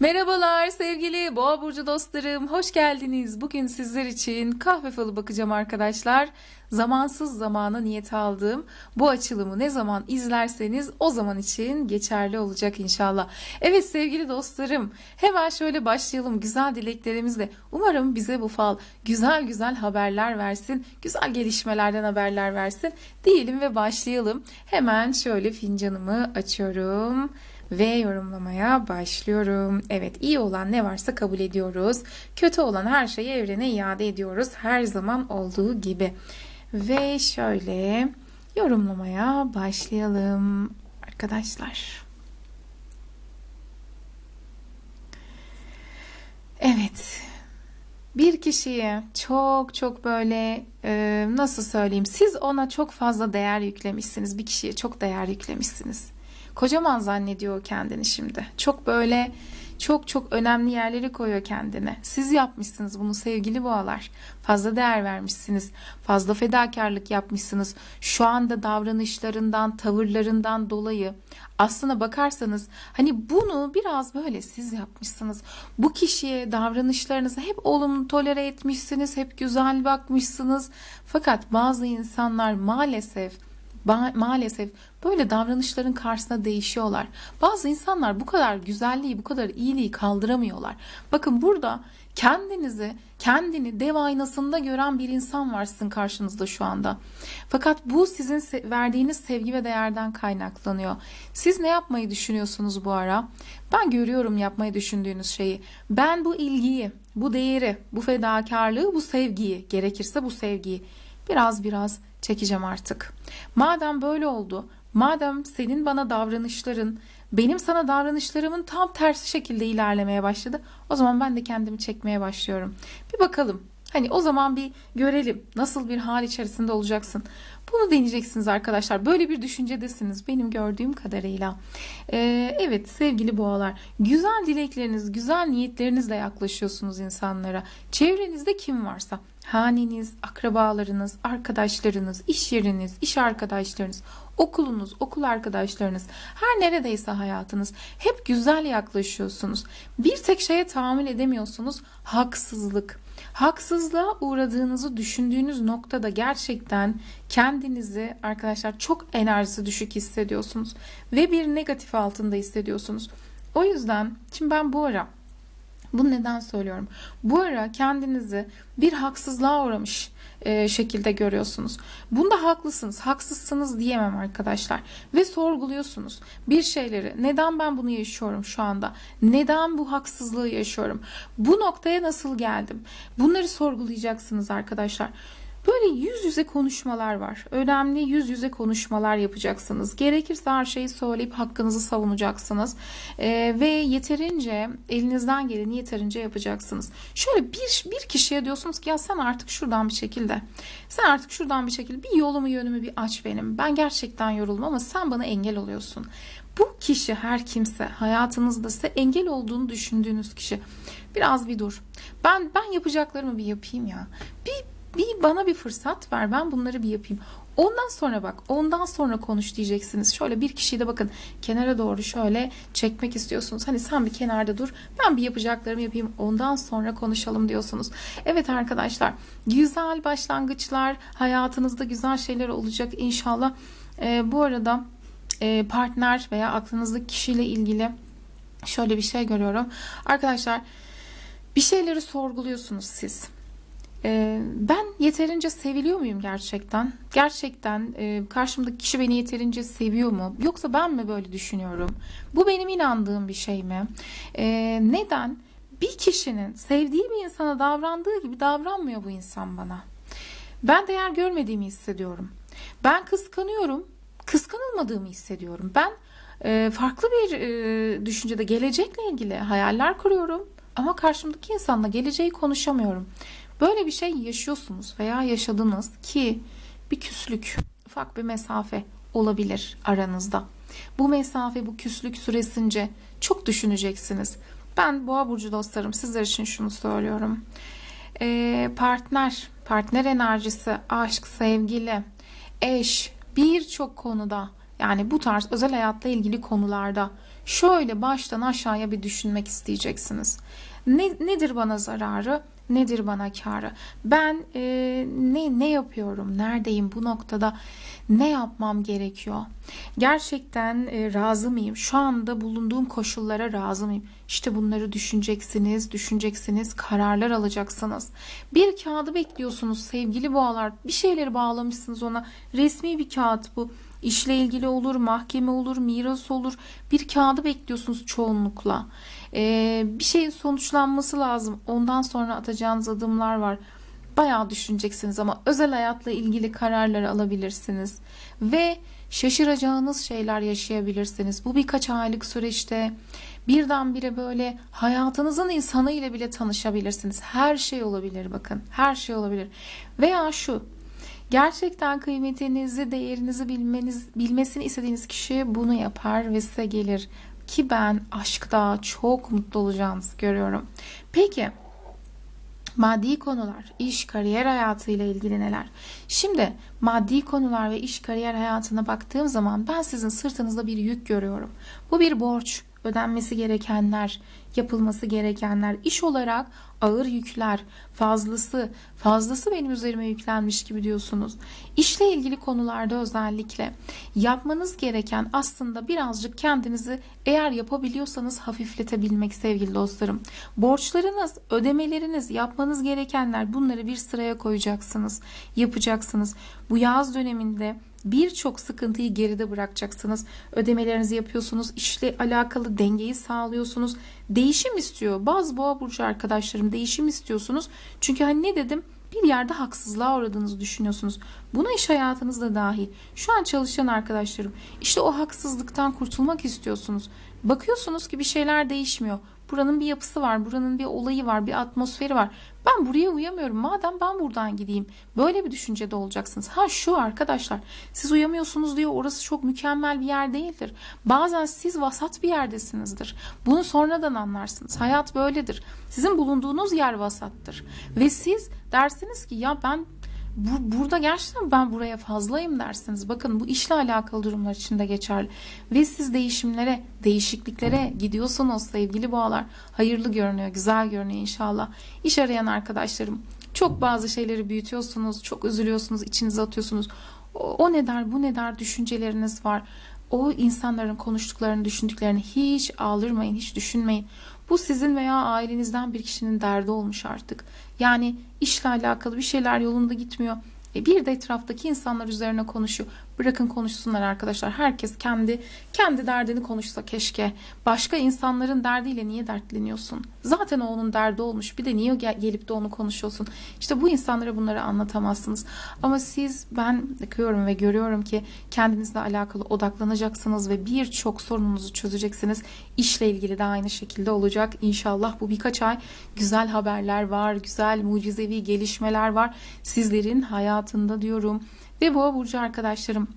Merhabalar sevgili Boğa burcu dostlarım. Hoş geldiniz. Bugün sizler için kahve falı bakacağım arkadaşlar. Zamansız zamana niyet aldığım bu açılımı ne zaman izlerseniz o zaman için geçerli olacak inşallah. Evet sevgili dostlarım, hemen şöyle başlayalım güzel dileklerimizle. Umarım bize bu fal güzel güzel haberler versin, güzel gelişmelerden haberler versin diyelim ve başlayalım. Hemen şöyle fincanımı açıyorum ve yorumlamaya başlıyorum. Evet iyi olan ne varsa kabul ediyoruz. Kötü olan her şeyi evrene iade ediyoruz. Her zaman olduğu gibi. Ve şöyle yorumlamaya başlayalım arkadaşlar. Evet. Bir kişiye çok çok böyle e, nasıl söyleyeyim siz ona çok fazla değer yüklemişsiniz. Bir kişiye çok değer yüklemişsiniz. Kocaman zannediyor kendini şimdi. Çok böyle çok çok önemli yerleri koyuyor kendine. Siz yapmışsınız bunu sevgili boğalar. Fazla değer vermişsiniz. Fazla fedakarlık yapmışsınız. Şu anda davranışlarından, tavırlarından dolayı aslına bakarsanız hani bunu biraz böyle siz yapmışsınız. Bu kişiye davranışlarınızı hep olumlu tolere etmişsiniz, hep güzel bakmışsınız. Fakat bazı insanlar maalesef Ba- maalesef böyle davranışların karşısında değişiyorlar. Bazı insanlar bu kadar güzelliği, bu kadar iyiliği kaldıramıyorlar. Bakın burada kendinizi, kendini dev aynasında gören bir insan var sizin karşınızda şu anda. Fakat bu sizin se- verdiğiniz sevgi ve değerden kaynaklanıyor. Siz ne yapmayı düşünüyorsunuz bu ara? Ben görüyorum yapmayı düşündüğünüz şeyi. Ben bu ilgiyi, bu değeri, bu fedakarlığı, bu sevgiyi, gerekirse bu sevgiyi biraz biraz çekeceğim artık. Madem böyle oldu, madem senin bana davranışların, benim sana davranışlarımın tam tersi şekilde ilerlemeye başladı, o zaman ben de kendimi çekmeye başlıyorum. Bir bakalım. Hani o zaman bir görelim nasıl bir hal içerisinde olacaksın. Bunu deneyeceksiniz arkadaşlar. Böyle bir düşüncedesiniz benim gördüğüm kadarıyla. Ee, evet sevgili boğalar, güzel dilekleriniz, güzel niyetlerinizle yaklaşıyorsunuz insanlara. Çevrenizde kim varsa haneniz, akrabalarınız, arkadaşlarınız, iş yeriniz, iş arkadaşlarınız, okulunuz, okul arkadaşlarınız, her neredeyse hayatınız hep güzel yaklaşıyorsunuz. Bir tek şeye tahammül edemiyorsunuz. Haksızlık. Haksızlığa uğradığınızı düşündüğünüz noktada gerçekten kendinizi arkadaşlar çok enerjisi düşük hissediyorsunuz ve bir negatif altında hissediyorsunuz. O yüzden şimdi ben bu ara bunu neden söylüyorum? Bu ara kendinizi bir haksızlığa uğramış e, şekilde görüyorsunuz. Bunda haklısınız, haksızsınız diyemem arkadaşlar. Ve sorguluyorsunuz bir şeyleri. Neden ben bunu yaşıyorum şu anda? Neden bu haksızlığı yaşıyorum? Bu noktaya nasıl geldim? Bunları sorgulayacaksınız arkadaşlar. Böyle yüz yüze konuşmalar var. Önemli yüz yüze konuşmalar yapacaksınız. Gerekirse her şeyi söyleyip hakkınızı savunacaksınız. Ee, ve yeterince elinizden geleni yeterince yapacaksınız. Şöyle bir, bir kişiye diyorsunuz ki ya sen artık şuradan bir şekilde. Sen artık şuradan bir şekilde bir yolumu yönümü bir aç benim. Ben gerçekten yoruldum ama sen bana engel oluyorsun. Bu kişi her kimse hayatınızda size engel olduğunu düşündüğünüz kişi biraz bir dur. Ben ben yapacaklarımı bir yapayım ya. Bir bir bana bir fırsat ver ben bunları bir yapayım. Ondan sonra bak ondan sonra konuş diyeceksiniz. Şöyle bir kişiyi de bakın kenara doğru şöyle çekmek istiyorsunuz. Hani sen bir kenarda dur ben bir yapacaklarımı yapayım ondan sonra konuşalım diyorsunuz. Evet arkadaşlar güzel başlangıçlar hayatınızda güzel şeyler olacak inşallah. Ee, bu arada e, partner veya aklınızdaki kişiyle ilgili şöyle bir şey görüyorum. Arkadaşlar bir şeyleri sorguluyorsunuz siz. Ee, ben yeterince seviliyor muyum gerçekten? Gerçekten e, karşımdaki kişi beni yeterince seviyor mu? Yoksa ben mi böyle düşünüyorum? Bu benim inandığım bir şey mi? Ee, neden? Bir kişinin sevdiği bir insana davrandığı gibi davranmıyor bu insan bana. Ben değer görmediğimi hissediyorum. Ben kıskanıyorum. Kıskanılmadığımı hissediyorum. Ben e, farklı bir e, düşüncede gelecekle ilgili hayaller kuruyorum. Ama karşımdaki insanla geleceği konuşamıyorum. Böyle bir şey yaşıyorsunuz veya yaşadınız ki bir küslük, ufak bir mesafe olabilir aranızda. Bu mesafe, bu küslük süresince çok düşüneceksiniz. Ben Boğa burcu dostlarım sizler için şunu söylüyorum. Ee, partner, partner enerjisi, aşk, sevgili, eş birçok konuda yani bu tarz özel hayatla ilgili konularda şöyle baştan aşağıya bir düşünmek isteyeceksiniz. Ne, nedir bana zararı? Nedir bana karı? Ben e, ne ne yapıyorum? Neredeyim bu noktada? Ne yapmam gerekiyor? Gerçekten e, razı mıyım? Şu anda bulunduğum koşullara razı mıyım? İşte bunları düşüneceksiniz, düşüneceksiniz, kararlar alacaksınız. Bir kağıdı bekliyorsunuz sevgili boğalar. Bir şeyleri bağlamışsınız ona. Resmi bir kağıt bu. İşle ilgili olur, mahkeme olur, miras olur. Bir kağıdı bekliyorsunuz çoğunlukla. Ee, bir şeyin sonuçlanması lazım. Ondan sonra atacağınız adımlar var. Bayağı düşüneceksiniz ama özel hayatla ilgili kararları alabilirsiniz. Ve şaşıracağınız şeyler yaşayabilirsiniz. Bu birkaç aylık süreçte birdenbire böyle hayatınızın insanı ile bile tanışabilirsiniz. Her şey olabilir bakın. Her şey olabilir. Veya şu Gerçekten kıymetinizi, değerinizi bilmeniz, bilmesini istediğiniz kişi bunu yapar ve size gelir. Ki ben aşkta çok mutlu olacağınızı görüyorum. Peki maddi konular, iş, kariyer hayatıyla ilgili neler? Şimdi maddi konular ve iş, kariyer hayatına baktığım zaman ben sizin sırtınızda bir yük görüyorum. Bu bir borç, ödenmesi gerekenler, yapılması gerekenler, iş olarak ağır yükler, fazlası, fazlası benim üzerime yüklenmiş gibi diyorsunuz. İşle ilgili konularda özellikle yapmanız gereken aslında birazcık kendinizi eğer yapabiliyorsanız hafifletebilmek sevgili dostlarım. Borçlarınız, ödemeleriniz, yapmanız gerekenler bunları bir sıraya koyacaksınız, yapacaksınız. Bu yaz döneminde birçok sıkıntıyı geride bırakacaksınız. Ödemelerinizi yapıyorsunuz, işle alakalı dengeyi sağlıyorsunuz. Değişim istiyor. Bazı boğa burcu arkadaşlarım değişim istiyorsunuz. Çünkü hani ne dedim? bir yerde haksızlığa uğradığınızı düşünüyorsunuz. Buna iş hayatınız da dahil. Şu an çalışan arkadaşlarım işte o haksızlıktan kurtulmak istiyorsunuz. Bakıyorsunuz ki bir şeyler değişmiyor. Buranın bir yapısı var, buranın bir olayı var, bir atmosferi var. Ben buraya uyamıyorum. Madem ben buradan gideyim. Böyle bir düşüncede olacaksınız. Ha şu arkadaşlar, siz uyamıyorsunuz diye orası çok mükemmel bir yer değildir. Bazen siz vasat bir yerdesinizdir. Bunu sonradan anlarsınız. Hayat böyledir. Sizin bulunduğunuz yer vasattır. Ve siz dersiniz ki ya ben bu, burada gerçekten ben buraya fazlayım dersiniz. Bakın bu işle alakalı durumlar için de geçerli. Ve siz değişimlere, değişikliklere gidiyorsunuz sevgili boğalar. Hayırlı görünüyor, güzel görünüyor inşallah. İş arayan arkadaşlarım çok bazı şeyleri büyütüyorsunuz, çok üzülüyorsunuz, içinize atıyorsunuz. O, o ne der, bu ne der düşünceleriniz var. O insanların konuştuklarını, düşündüklerini hiç aldırmayın, hiç düşünmeyin. Bu sizin veya ailenizden bir kişinin derdi olmuş artık. Yani işle alakalı bir şeyler yolunda gitmiyor. E bir de etraftaki insanlar üzerine konuşuyor. Bırakın konuşsunlar arkadaşlar. Herkes kendi kendi derdini konuşsa keşke. Başka insanların derdiyle niye dertleniyorsun? Zaten o onun derdi olmuş. Bir de niye gel- gelip de onu konuşuyorsun? İşte bu insanlara bunları anlatamazsınız. Ama siz ben bakıyorum ve görüyorum ki kendinizle alakalı odaklanacaksınız ve birçok sorununuzu çözeceksiniz. İşle ilgili de aynı şekilde olacak. İnşallah bu birkaç ay güzel haberler var, güzel mucizevi gelişmeler var. Sizlerin hayatında diyorum. Ve boğa burcu arkadaşlarım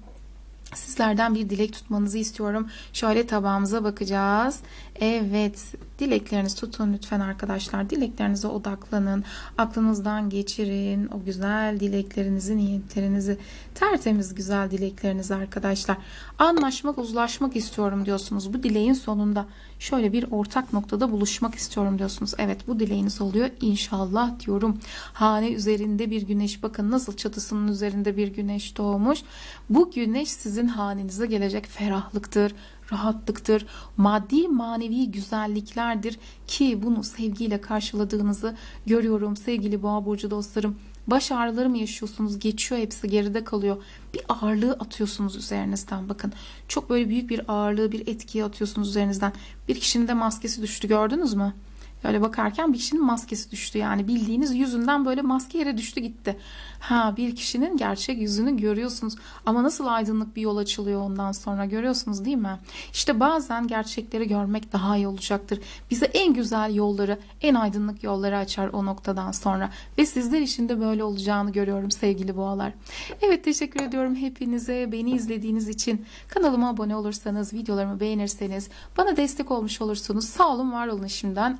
sizlerden bir dilek tutmanızı istiyorum. Şöyle tabağımıza bakacağız. Evet, dileklerinizi tutun lütfen arkadaşlar. Dileklerinize odaklanın. Aklınızdan geçirin o güzel dileklerinizi, niyetlerinizi, tertemiz güzel dileklerinizi arkadaşlar. Anlaşmak, uzlaşmak istiyorum diyorsunuz. Bu dileğin sonunda şöyle bir ortak noktada buluşmak istiyorum diyorsunuz. Evet, bu dileğiniz oluyor inşallah diyorum. Hane üzerinde bir güneş bakın nasıl çatısının üzerinde bir güneş doğmuş. Bu güneş sizin hanenize gelecek ferahlıktır, rahatlıktır, maddi manevi güzelliklerdir ki bunu sevgiyle karşıladığınızı görüyorum sevgili boğa burcu dostlarım. Baş ağrıları mı yaşıyorsunuz? Geçiyor hepsi geride kalıyor. Bir ağırlığı atıyorsunuz üzerinizden bakın. Çok böyle büyük bir ağırlığı bir etkiye atıyorsunuz üzerinizden. Bir kişinin de maskesi düştü gördünüz mü? Böyle bakarken bir kişinin maskesi düştü yani bildiğiniz yüzünden böyle maske yere düştü gitti. Ha bir kişinin gerçek yüzünü görüyorsunuz ama nasıl aydınlık bir yol açılıyor ondan sonra görüyorsunuz değil mi? İşte bazen gerçekleri görmek daha iyi olacaktır. Bize en güzel yolları, en aydınlık yolları açar o noktadan sonra ve sizler için de böyle olacağını görüyorum sevgili boğalar. Evet teşekkür ediyorum hepinize beni izlediğiniz için. Kanalıma abone olursanız, videolarımı beğenirseniz bana destek olmuş olursunuz. Sağ olun, var olun şimdiden.